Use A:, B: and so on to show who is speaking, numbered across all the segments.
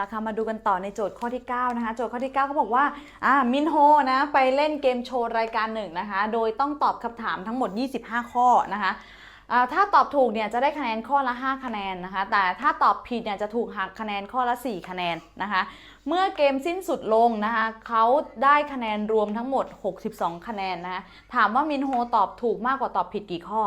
A: ละค่ะมาดูกันต่อในโจทย์ข้อที่ 9 นะคะ โจทย์ข้อที่ 9เขาบอกว่าอ่ามินโฮนะไปเล่นเกมโชว์รายการหนึ่งนะคะ โดยต้องตอบคำถามทั้งหมด 25 ข้อนะคะ ถ้าตอบถูกเนี่ยจะได้คะแนนข้อละ 5 คะแนนนะคะ แต่ถ้าตอบผิดเนี่ยจะถูกหักคะแนนข้อละ 4 คะแนนนะคะ เมื่อเกมสิ้นสุดลงนะคะเขาได้คะแนนรวมทั้งหมด 62 คะแนนนะคะถามว่ามินโฮตอบถูกมากกว่าตอบผิดกี่ข้อ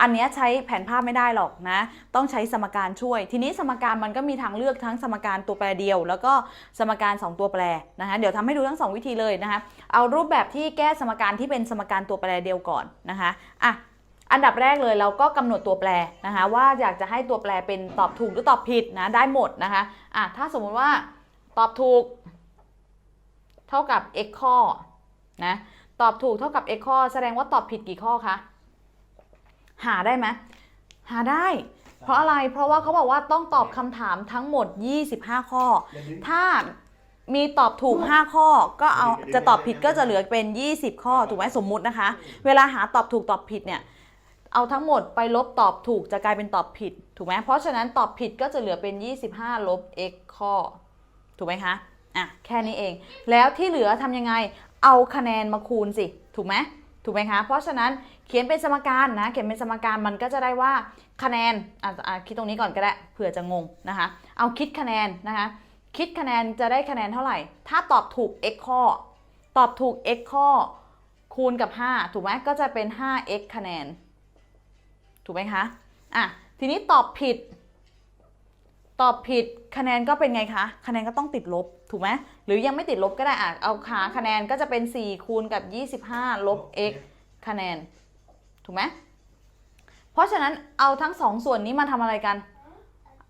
A: อันนี้ใช้แผนภาพไม่ได้หรอกนะ ต้องใช้สมการช่วย ทีนี้สมการมันก็มีทางเลือกทั้งสมการตัวแปรเดียว แล้วก็สมการ 2 ตัวแปรนะคะเดี๋ยวทำให้ดูทั้ง 2 วิธีเลยนะคะเอารูปแบบที่แก้สมการที่เป็นสมการตัวแปรเดียวก่อนนะคะอะ อันดับแรกเลยเราก็กำหนดตัวแปรนะคะว่าอยากจะให้ตัวแปรเป็นตอบถูกหรือตอบผิดนะได้หมดนะคะอะถ้าสมมุติว่าตอบถูก เท่ากับ x ข้อนะตอบถูกเท่ากับ x ข้อ แสดงว่าตอบผิดกี่ข้อคะหาได้ไหมหาได้ เพราะอะไรเพราะว่าเขาบอกว่าต้องตอบคำถามทั้งหมด 25 ข้อ ถ้ามีตอบถูก 5 ข้อ ก็เอาจะตอบผิดก็จะเหลือเป็น 20 ข้อ ถูกไหมสมมุตินะคะ เวลาหาตอบถูกตอบผิดเนี่ย เอาทั้งหมดไปลบตอบถูกจะกลายเป็นตอบผิด ถูกไหมเพราะฉะนั้นตอบผิดก็จะเหลือเป็น 25 ลบ x ข้อ ถูกไหมคะอะแค่นี้เอง แล้วที่เหลือทำยังไง เอาคะแนนมาคูณสิ ถูกไหมถูกไหมคะ เพราะฉะนั้นเขียนเป็นสมการนะ เขียนเป็นสมการมันก็จะได้ว่าคะแนนอะอะคิดตรงนี้ก่อนก็ได้เผื่อจะงงนะคะ เอาคิดคะแนนนะคะ คิดคะแนนจะได้คะแนนเท่าไหร่ ถ้าตอบถูก x ข้อ ตอบถูก x ข้อคูณกับ 5 ถูกไหมก็จะเป็น 5x คะแนน ถูกไหมคะอะทีนี้ตอบผิด ตอบผิดคะแนนก็เป็นไงคะ คะแนนก็ต้องติดลบถูกไหมหรือยังไม่ติดลบก็ได้อะเอาขาคะแนนก็จะเป็น 4 คูณกับ 25 ลบ x คะแนน ถูกไหมเพราะฉะนั้นเอาทั้งสองส่วนนี้มาทำอะไรกัน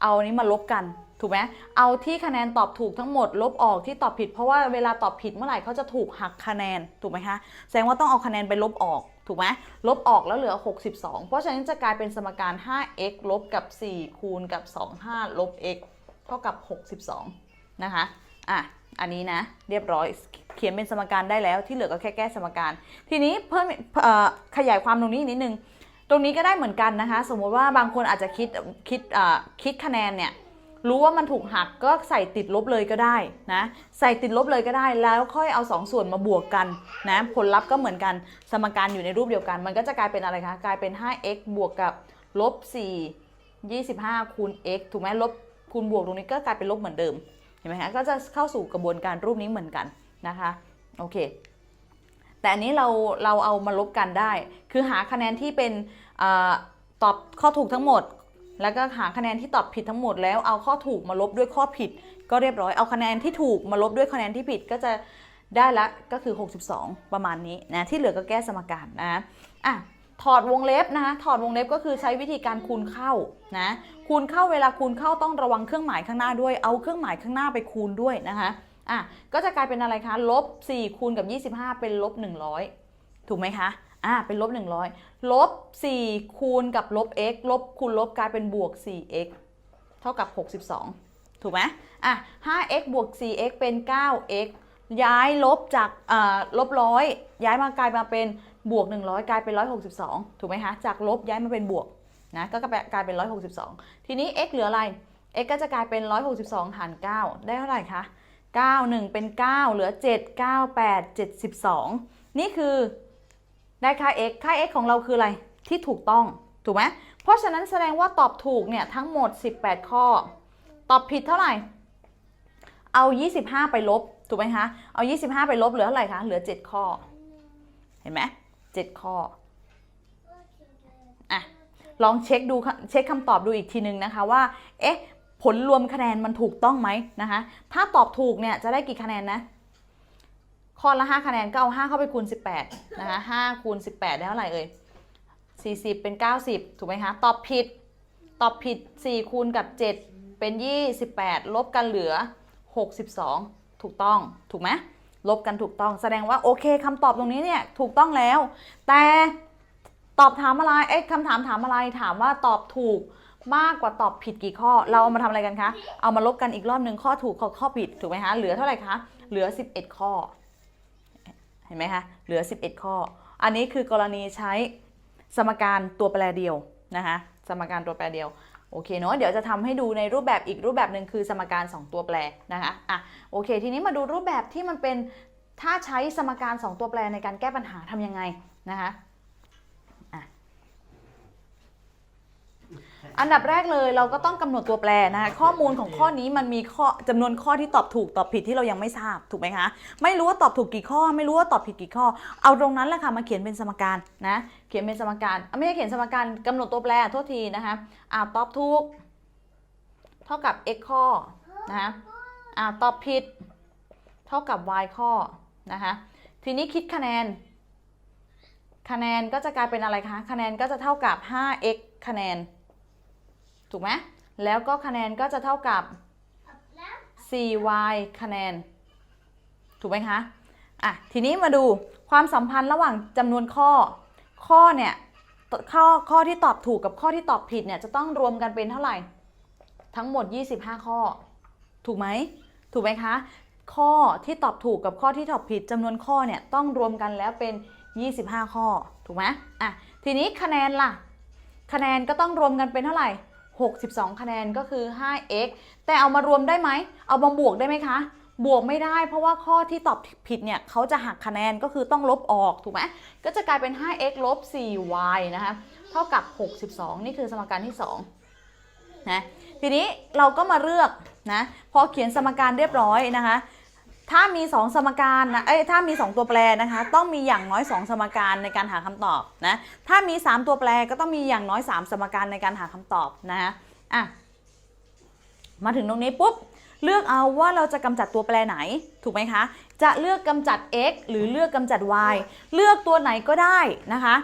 A: เอาอันนี้มาลบกันถูกไหมเอาที่คะแนนตอบถูกทั้งหมด ลบออกที่ตอบผิด เพราะว่าเวลาตอบผิดเมื่อไหร่เขาจะถูกหักคะแนนถูกไหมคะ แสดงว่าต้องเอาคะแนนไปลบออก ถูกไหมลบออกแล้วเหลือ 62 เพราะฉะนั้นจะกลายเป็นสมการ 5x ลบกับ 4 คูณกับ 25 ลบ x เท่ากับ 62 นะคะ อะ อันนี้นะ เรียบร้อย เขียนเป็นสมการได้แล้ว ที่เหลือก็แค่แก้สมการ ทีนี้เพิ่มขยายความตรงนี้นิดนึง ตรงนี้ก็ได้เหมือนกันนะคะ สมมติว่าบางคนอาจจะคิด คิดคิดคะแนนเนี่ย รู้ว่ามันถูกหักก็ใส่ติดลบเลยก็ได้นะ ใส่ติดลบเลยก็ได้ แล้วค่อยเอาสองส่วนมาบวกกันนะ ผลลัพธ์ก็เหมือนกัน สมการอยู่ในรูปเดียวกัน มันก็จะกลายเป็นอะไรคะ กลายเป็น 5x บวกกับลบ4 25 คูณ x ถูกไหมลบคูณบวกตรงนี้ก็กลายเป็นลบเหมือนเดิม เห็นไหมคะ ก็จะเข้าสู่กระบวนการรูปนี้เหมือนกันนะคะ โอเค แต่อันนี้เราเราเอามาลบกันได้ คือหาคะแนนที่เป็นอตอบข้อถูกทั้งหมด แล้วก็หาคะแนนที่ตอบผิดทั้งหมดแล้วเอาข้อถูกมาลบด้วยข้อผิด ก็เรียบร้อยเอาคะแนนที่ถูกมาลบด้วยคะแนนที่ผิดก็จะได้ละก็คือ 62 ประมาณนี้นะที่เหลือก็แก้สมการนะอะถอดวงเล็บนะคะถอดวงเล็บก็คือใช้วิธีการคูณเข้านะคูณเข้าเวลาคูณเข้าต้องระวังเครื่องหมายข้างหน้าด้วย เอาเครื่องหมายข้างหน้าไปคูณด้วยนะคะอะก็จะกลายเป็นอะไรคะลบ4คูณกับ 25 เป็นลบ 100 ถูกไหมคะ อะเป็นลบ 100ลบ 4 คูณกับลบ x ลบคูณลบกลายเป็นบวก 4x เท่ากับ 62 ถูกไหมอะ 5x บวก 4x เป็น 9x ย้ายลบจากอ่าลบร้อยย้ายมากลายมาเป็นบวก 100 กลายเป็น 162 ถูกไหมคะ จากลบย้ายมาเป็นบวกนะก็กลายเป็น 162 ทีนี้ x เหลืออะไร x ก็จะกลายเป็น 162 หาร 9 ได้เท่าไหร่คะ 9 1 เป็น 9 เหลือ 7 9 8 72 นี่คือ ได้ค่า x ค่า x ของเราคืออะไรที่ถูกต้องถูกไหมเพราะฉะนั้นแสดงว่าตอบถูกเนี่ยทั้งหมด 18 ข้อ ตอบผิดเท่าไหร่ เอา 25 ไปลบถูกไหมคะเอา 25 ไปลบเหลือเท่าไหร่คะเหลือ 7 ข้อ เห็นไหม7ข้ออะลองเช็คดูเช็คคำตอบดูอีกทีนึงนะคะว่าเอ๊ะผลรวมคะแนนมันถูกต้องไหมนะคะ ถ้าตอบถูกเนี่ยจะได้กี่คะแนนนะ ข้อละ 5 คะแนนก็เอา 5 เข้าไปคูณ 18 นะคะ5คูณ 18 ได้เท่าไหร่เอ่ย 40 เป็น 90 ถูกไหมคะ ตอบผิด ตอบผิด 4 คูณกับ 7 เป็น 28 ลบกันเหลือ 62 ถูกต้อง ถูกไหมลบกันถูกต้อง แสดงว่าโอเคคำตอบตรงนี้เนี่ยถูกต้องแล้ว แต่ตอบถามอะไร เอ๊ะคำถามถามอะไร ถามว่าตอบถูกมากกว่าตอบผิดกี่ข้อ เราเอามาทำอะไรกันคะ เอามาลบกันอีกรอบหนึ่งข้อถูกข้อข้อผิดถูกไหมคะ เหลือเท่าไหร่คะ เหลือ 11 ข้อ ห็นไหมคะเหลือ 11 ข้อ อันนี้คือกรณีใช้สมการตัวแปรเดียวนะคะสมการตัวแปรเดียวโอเคเนาะเดี๋ยวจะทำให้ดูในรูปแบบอีกรูปแบบหนึ่งคือสมการ 2 ตัวแปรนะคะอะโอเค ทีนี้มาดูรูปแบบที่มันเป็นถ้าใช้สมการ 2 ตัวแปรในการแก้ปัญหาทำยังไงนะคะอะ อันดับแรกเลยเราก็ต้องกำหนดตัวแปรนะคะข้อมูลของข้อนี้มันมีข้อจำนวนข้อที่ตอบถูกตอบผิดที่เรายังไม่ทราบถูกไหมคะ ไม่รู้ว่าตอบถูกกี่ข้อ ไม่รู้ว่าตอบผิดกี่ข้อ เอาตรงนั้นแหละค่ะมาเขียนเป็นสมการนะเขียนเป็นสมการไม่ใช่เขียนสมการกำหนดตัวแปรโทษทีนะคะอ่าตอบถูกเท่ากับ x ข้อนะคะอ่าตอบผิด เท่ากับ y ข้อนะคะทีนี้คิดคะแนน คะแนนก็จะกลายเป็นอะไรคะคะแนนก็จะเท่ากับ 5x คะแนน ถูกไหมแล้วก็คะแนนก็จะเท่ากับ 4y คะแนน ถูกไหมคะอะทีนี้มาดูความสัมพันธ์ระหว่างจำนวนข้อ ข้อเนี่ยข้อข้อที่ตอบถูกกับข้อที่ตอบผิดเนี่ยจะต้องรวมกันเป็นเท่าไหร่ ทั้งหมด 25 ข้อ ถูกไหมถูกไหมคะ ข้อที่ตอบถูกกับข้อที่ตอบผิดจำนวนข้อเนี่ยต้องรวมกันแล้วเป็น 25 ข้อ ถูกไหมอะทีนี้คะแนนล่ะ คะแนนก็ต้องรวมกันเป็นเท่าไหร่ 62 คะแนนก็คือ 5x แต่เอามารวมได้ไหม เอามาบวกได้ไหมคะ บวกไม่ได้เพราะว่าข้อที่ตอบผิดเนี่ยเขาจะหักคะแนนก็คือต้องลบออกถูกไหม ก็จะกลายเป็น 5x ลบ 4y นะคะ เท่ากับ 62 นี่คือสมการที่ 2 นะ ทีนี้เราก็มาเลือกนะ พอเขียนสมการเรียบร้อยนะคะ ถ้ามี 2 สมการนะ เอ้ย ถ้ามี 2 ตัวแปรนะคะ ต้องมีอย่างน้อย 2 สมการในการหาคำตอบนะ ถ้ามี 3 ตัวแปรก็ต้องมีอย่างน้อย 3 สมการในการหาคำตอบนะคะอะ มาถึงตรงนี้ปุ๊บ เลือกเอาว่าเราจะกำจัดตัวแปรไหน ถูกไหมคะ จะเลือกกำจัด x หรือเลือกกำจัด y เลือกตัวไหนก็ได้นะคะ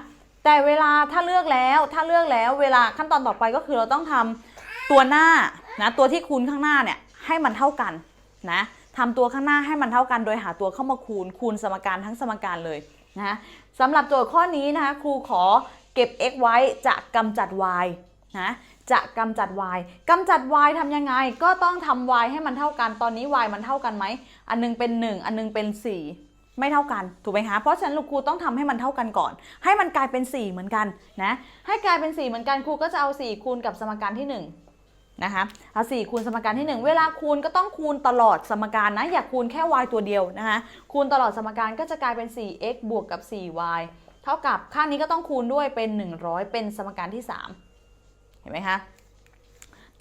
A: แต่เวลาถ้าเลือกแล้ว ถ้าเลือกแล้ว เวลาขั้นตอนต่อไปก็คือเราต้องทำตัวหน้านะ ตัวที่คูณข้างหน้าเนี่ยให้มันเท่ากันนะ ทำตัวข้างหน้าให้มันเท่ากันโดยหาตัวเข้ามาคูณ คูณสมการทั้งสมการเลยนะสำหรับโจทย์ข้อนี้นะคะครูขอเก็บ x ไว้จะกำจัด y นะจะกำจัด y กำจัด y ทำยังไง ก็ต้องทำ y ให้มันเท่ากัน ตอนนี้ y มันเท่ากันไหม อันนึงเป็น 1 อันนึงเป็น 4 ไม่เท่ากัน ถูกไหมคะ เพราะฉะนั้นลูกครูต้องทำให้มันเท่ากันก่อน ให้มันกลายเป็น 4 เหมือนกันนะ ให้กลายเป็น 4 เหมือนกัน ครูก็จะเอา 4 คูณกับสมการที่ 1 นะคะเอา4คูณสมการที่ 1 เวลาคูณก็ต้องคูณตลอดสมการนะ อย่าคูณแค่ y ตัวเดียวนะคะคูณตลอดสมการก็จะกลายเป็น 4x บวกกับ 4y เท่ากับข้างนี้ก็ต้องคูณด้วยเป็น 100 เป็นสมการที่ 3 เห็นไหมคะ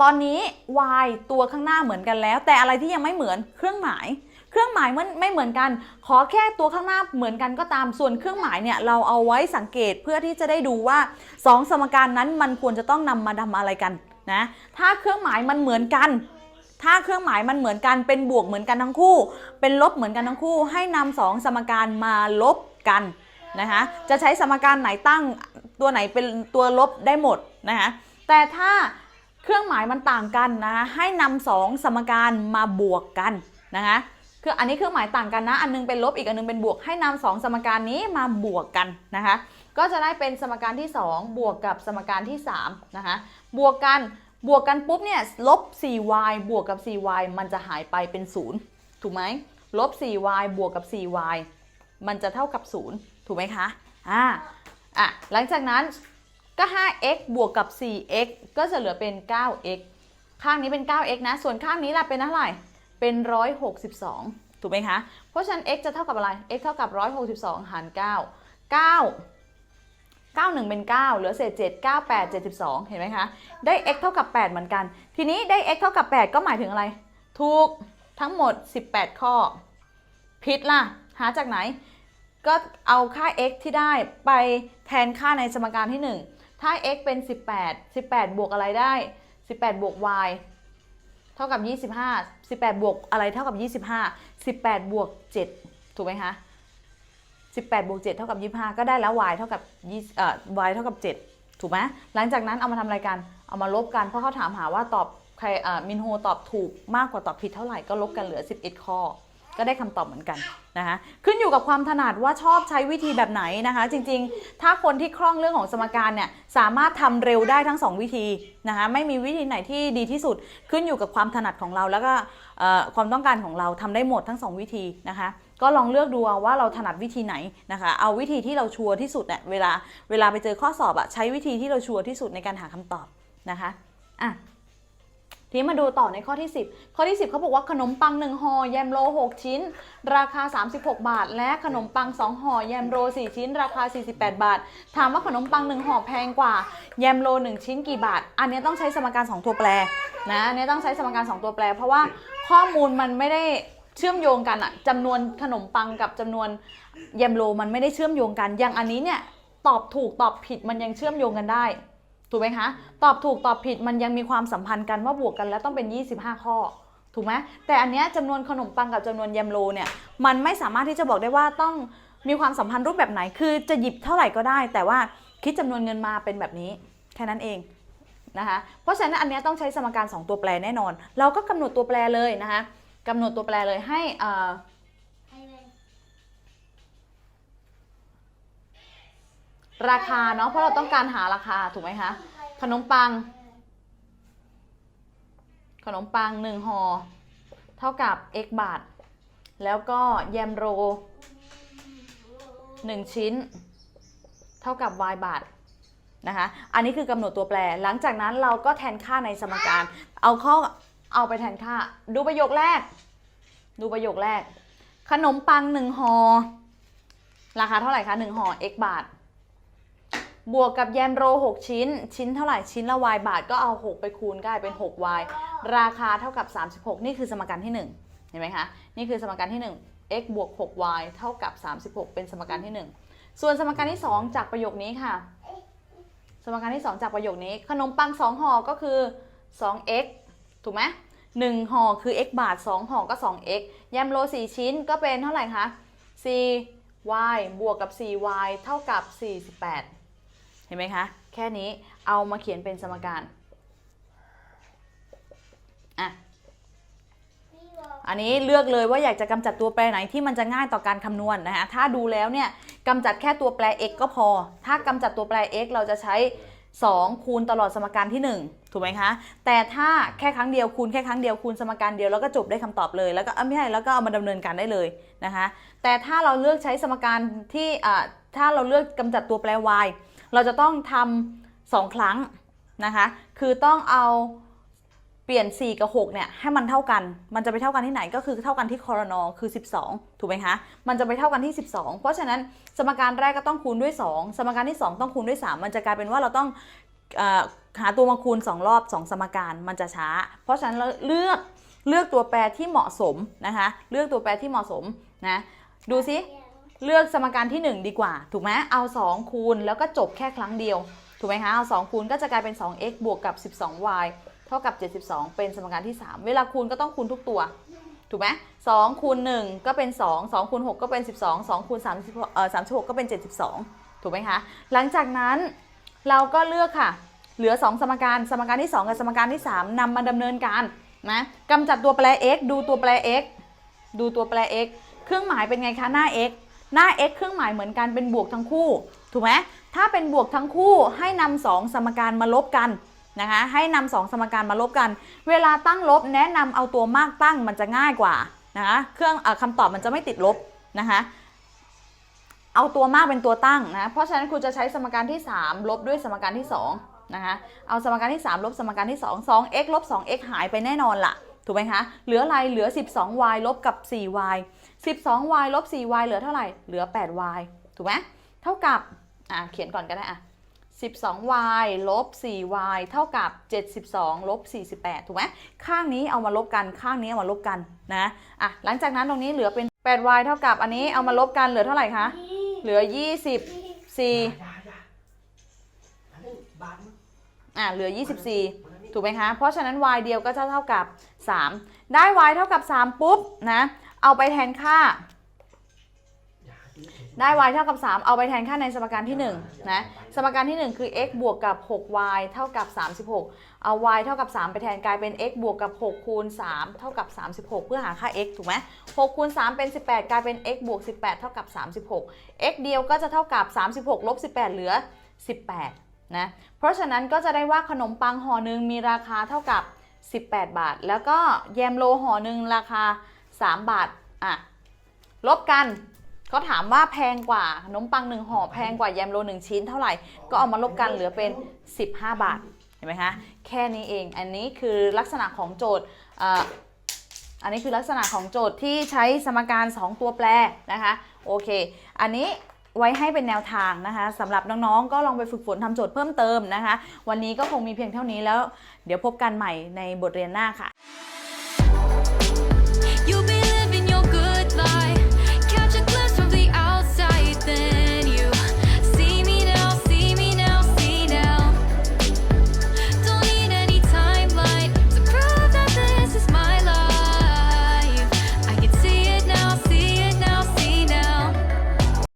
A: ตอนนี้ y ตัวข้างหน้าเหมือนกันแล้ว แต่อะไรที่ยังไม่เหมือนเครื่องหมาย เครื่องหมายมันไม่เหมือนกัน ขอแค่ตัวข้างหน้าเหมือนกันก็ตามส่วนเครื่องหมายเนี่ยเราเอาไว้สังเกตเพื่อที่จะได้ดูว่า 2 สมการนั้นมันควรจะต้องนำมาทำอะไรกัน นะถ้าเครื่องหมายมันเหมือนกัน ถ้าเครื่องหมายมันเหมือนกันเป็นบวกเหมือนกันทั้งคู่ เป็นลบเหมือนกันทั้งคู่ ให้นำสองสมการมาลบกันนะคะจะใช้สมการไหนตั้งตัวไหนเป็นตัวลบได้หมดนะคะแต่ถ้าเครื่องหมายมันต่างกันนะคะให้นำสองสมการมาบวกกันนะคะคืออันนี้เครื่องหมายต่างกันนะ อันนึงเป็นลบอีกอันนึงเป็นบวกให้นำสองสมการนี้มาบวกกันนะคะก็จะได้เป็นสมการที่ 2 บวกกับสมการที่3นะคะบวกกัน บวกกันปุ๊บเนี่ยลบ 4y บวกกับ 4y มันจะหายไปเป็น 0 ถูกไหมลบ 4y บวกกับ 4y มันจะเท่ากับ 0 ถูกไหมคะ อ่า อะ หลังจากนั้นก็ 5x บวกกับ 4x ก็จะเหลือเป็น 9x ข้างนี้เป็น 9x นะ ส่วนข้างนี้ล่ะเป็นเท่าไหร่ เป็น 162 ถูกไหมคะ เพราะฉะนั้น x จะเท่ากับอะไร x เท่ากับ 162 หาร 9 9 91 เป็น 9 เหลือเศษ 7 98 72 เห็นไหมคะ ได้ x เท่ากับ 8 เหมือนกัน ทีนี้ได้ x เท่ากับ 8 ก็หมายถึงอะไร ถูกทั้งหมด 18 ข้อ ผิดล่ะ หาจากไหน ก็เอาค่า x ที่ได้ไปแทนค่าในสมการที่ 1 ถ้า x เป็น 18 18 บวกอะไรได้ 18 บวก y เท่ากับ 25 18 บวกอะไรเท่ากับ 25 18 บวก 7 ถูกไหมคะ 18บวก7เท่ากับ25 ก็ได้แล้ว y เท่ากับ20เอ่อ y เท่ากับ 7 ถูกไหมหลังจากนั้นเอามาทำอะไรกัน เอามาลบกัน เพราะเขาถามหาว่าตอบใครอ่ามินโฮตอบถูกมากกว่าตอบผิดเท่าไหร่ ก็ลบกันเหลือ 11 ข้อ ก็ได้คำตอบเหมือนกันนะคะ ขึ้นอยู่กับความถนัดว่าชอบใช้วิธีแบบไหนนะคะ จริงๆ ถ้าคนที่คล่องเรื่องของสมการเนี่ย สามารถทำเร็วได้ทั้ง2วิธีนะคะ ไม่มีวิธีไหนที่ดีที่สุด ขึ้นอยู่กับความถนัดของเรา แล้วก็เอ่อความต้องการของเราทำได้หมดทั้ง2วิธีนะคะ ก็ลองเลือกดูเอาว่าเราถนัดวิธีไหนนะคะ เอาวิธีที่เราชัวร์ที่สุดเนี่ยเวลาเวลาไปเจอข้อสอบอะใช้วิธีที่เราชัวร์ที่สุดในการหาคำตอบนะคะอะทีนี้มาดูต่อในข้อที่ 10 ข้อที่ 10เขาบอกว่าขนมปัง1ห่อแยมโล 6 ชิ้น ราคา 36 บาท และขนมปัง2ห่อแยมโล 4 ชิ้น ราคา 48 บาท ถามว่าขนมปัง1ห่อแพงกว่าแยมโล 1 ชิ้นกี่บาท อันนี้ต้องใช้สมการ 2 ตัวแปรนะอันนี้ต้องใช้สมการ 2 ตัวแปร เพราะว่าข้อมูลมันไม่ได้ เชื่อมโยงกันอะจำนวนขนมปังกับจำนวนแยมโลมันไม่ได้เชื่อมโยงกัน อย่างอันนี้เนี่ยตอบถูกตอบผิดมันยังเชื่อมโยงกันได้ ถูกไหมคะ ตอบถูกตอบผิดมันยังมีความสัมพันธ์กันว่าบวกกันแล้วต้องเป็น 25 ข้อถูกไหมแต่อันเนี้ยจำนวนขนมปังกับจำนวนแยมโลเนี่ยมันไม่สามารถที่จะบอกได้ว่าต้องมีความสัมพันธ์รูปแบบไหน คือจะหยิบเท่าไหร่ก็ได้ แต่ว่าคิดจำนวนเงินมาเป็นแบบนี้แค่นั้นเองนะคะ เพราะฉะนั้นอันเนี้ยต้องใช้สมการ 2 ตัวแปรแน่นอน เราก็กำหนดตัวแปรเลยนะคะ กำหนดตัวแปรเลยให้เอ่อราคาเนาะเพราะเราต้องการหาราคาถูกไหมคะขนมปัง ขนมปังหนึ่งห่อเท่ากับ x บาท แล้วก็แยมโรหนึ่งชิ้น เท่ากับ y บาทนะคะ อันนี้คือกำหนดตัวแปร หลังจากนั้นเราก็แทนค่าในสมการ เอาข้อ เอาไปแทนค่า ดูประโยคแรก ดูประโยคแรก ขนมปังหนึ่งห่อราคาเท่าไหร่คะหนึ่งห่อ x บาท บวกกับแยมโร 6 ชิ้น ชิ้นเท่าไหร่ชิ้นละ y บาทก็เอา 6 ไปคูณกลายเป็น 6y ราคาเท่ากับ 36 นี่คือสมการที่ 1 เห็นไหมคะ นี่คือสมการที่ 1 x บวก 6y เท่ากับ 36 เป็นสมการที่ 1 ส่วนสมการที่ 2 จากประโยคนี้ค่ะ สมการที่ 2 จากประโยคนี้ ขนมปัง 2 ห่อก็คือ 2x ถูกไหม1ห่อคือ x บาท2ห่อก็ 2x แยมโล 4 ชิ้นก็เป็นเท่าไหร่คะ 4y บวกกับ 4y เท่ากับ 48 เห็นไหมคะ แค่นี้เอามาเขียนเป็นสมการ อะ อันนี้เลือกเลยว่าอยากจะกำจัดตัวแปรไหนที่มันจะง่ายต่อการคำนวณนะคะถ้าดูแล้วเนี่ยกำจัดแค่ตัวแปร x ก็พอ ถ้ากำจัดตัวแปร x เราจะใช้ 2 คูณตลอดสมการที่ 1 ถูกไหมคะ แต่ถ้าแค่ครั้งเดียวคูณแค่ครั้งเดียวคูณสมการเดียวแล้วก็จบได้คำตอบเลย แล้วก็เอ้าไม่ใช่แล้วก็เอามาดำเนินการได้เลยนะคะ แต่ถ้าเราเลือกใช้สมการที่ถ้าเราเลือกกำจัดตัวแปร y เราจะต้องทำสองครั้งนะคะ คือต้องเอา เปลี่ยน 4 กับ 6 เนี่ยให้มันเท่ากัน มันจะไปเท่ากันที่ไหนก็คือเท่ากันที่คอรนอคือ 12 ถูกไหมคะ มันจะไปเท่ากันที่ 12 เพราะฉะนั้นสมการแรกก็ต้องคูณด้วย 2 สมการที่ 2 ต้องคูณด้วย 3 มันจะกลายเป็นว่าเราต้องอหาตัวมาคูณ 2 รอบ 2 สมการมันจะช้า เพราะฉะนั้นเราเลือกเลือกตัวแปรที่เหมาะสมนะคะ เลือกตัวแปรที่เหมาะสมนะดูซิเลือกสมการที่ 1 ดีกว่า ถูกไหมเอา 2 คูณแล้วก็จบแค่ครั้งเดียว ถูกไหมคะเอา 2 คูณก็จะกลายเป็น 2x บวกกับ 12y เท่ากับ 72 เป็นสมการที่ 3 เวลาคูณก็ต้องคูณทุกตัว ถูกไหม2คูณ1ก็เป็น2 2คูณ6ก็เป็น12 2คูณ30เอ่อ36ก็เป็น72ถูกไหมคะ หลังจากนั้นเราก็เลือกค่ะ เหลือ 2 สมการ สมการที่ 2 กับสมการที่ 3นำมาดำเนินการนะกำจัดตัวแปร x ดูตัวแปร x ดูตัวแปร x เครื่องหมายเป็นไงคะ หน้า x หน้า x เครื่องหมายเหมือนกันเป็นบวกทั้งคู่ ถูกไหมถ้าเป็นบวกทั้งคู่ให้นำสองสมการมาลบกัน นะคะให้นำสองสมการมาลบกัน เวลาตั้งลบแนะนำเอาตัวมากตั้งมันจะง่ายกว่านะคะเครื่องออคำตอบมันจะไม่ติดลบนะคะเอาตัวมากเป็นตัวตั้งนะเพราะฉะนั้นครูจะใช้สมการที่ 3 ลบด้วยสมการที่2นะคะเอาสมการที่ 3 ลบสมการที่ 2 2x ลบ 2x หายไปแน่นอนล่ะถูกไหมคะเหลืออะไรเหลือ 12y ลบกับ 4y 12y ลบ 4y เหลือเท่าไหร่เหลือ 8y ถูกไหมเท่ากับอะเขียนก่อนก็ได้อะ 12y ลบ 4y เท่ากับ 72 ลบ 48 ถูกไหมข้างนี้เอามาลบกัน ข้างนี้เอามาลบกันนะ อะ หลังจากนั้นตรงนี้เหลือเป็น 8y เท่ากับอันนี้เอามาลบกันเหลือเท่าไหร่คะ เหลือ 24 อะ เหลือ 24 ถูกไหมคะ เพราะฉะนั้น y เดียวก็จะเท่ากับ 3 ได้ y เท่ากับ 3 ปุ๊บนะ เอาไปแทนค่า ได้ y เท่ากับ 3 เอาไปแทนค่าในสมการที่1นะสมการที่ 1 คือ x บวกกับ 6y เท่ากับ 36 เอา y เท่ากับ 3 ไปแทนกลายเป็น x บวกกับ 6 คูณ 3 เท่ากับ 36 เพื่อหาค่า x ถูกไหม6คูณ 3 เป็น 18 กลายเป็น x บวก 18 เท่ากับ 36 x เดียวก็จะเท่ากับ 36ลบ18 เหลือ 18 นะ เพราะฉะนั้นก็จะได้ว่าขนมปังห่อหนึ่งมีราคาเท่ากับ 18 บาท แล้วก็แยมโลห่อหนึ่งราคา 3 บาท อะ ลบกัน เขาถามว่าแพงกว่าขนมปังหนึ่งห่อแพงกว่าแยมโลหนึ่งชิ้นเท่าไหร่ ก็เอามาลบกันเหลือเป็น 15 บาท เห็นไหมคะ แค่นี้เอง อันนี้คือลักษณะของโจทย์อันนี้คือลักษณะของโจทย์ที่ใช้สมการ 2 ตัวแปรนะคะ โอเค อันนี้ไว้ให้เป็นแนวทางนะคะสำหรับน้องๆ ก็ลองไปฝึกฝนทำโจทย์เพิ่มเติมนะคะ วันนี้ก็คงมีเพียงเท่านี้แล้ว เดี๋ยวพบกันใหม่ในบทเรียนหน้าค่ะ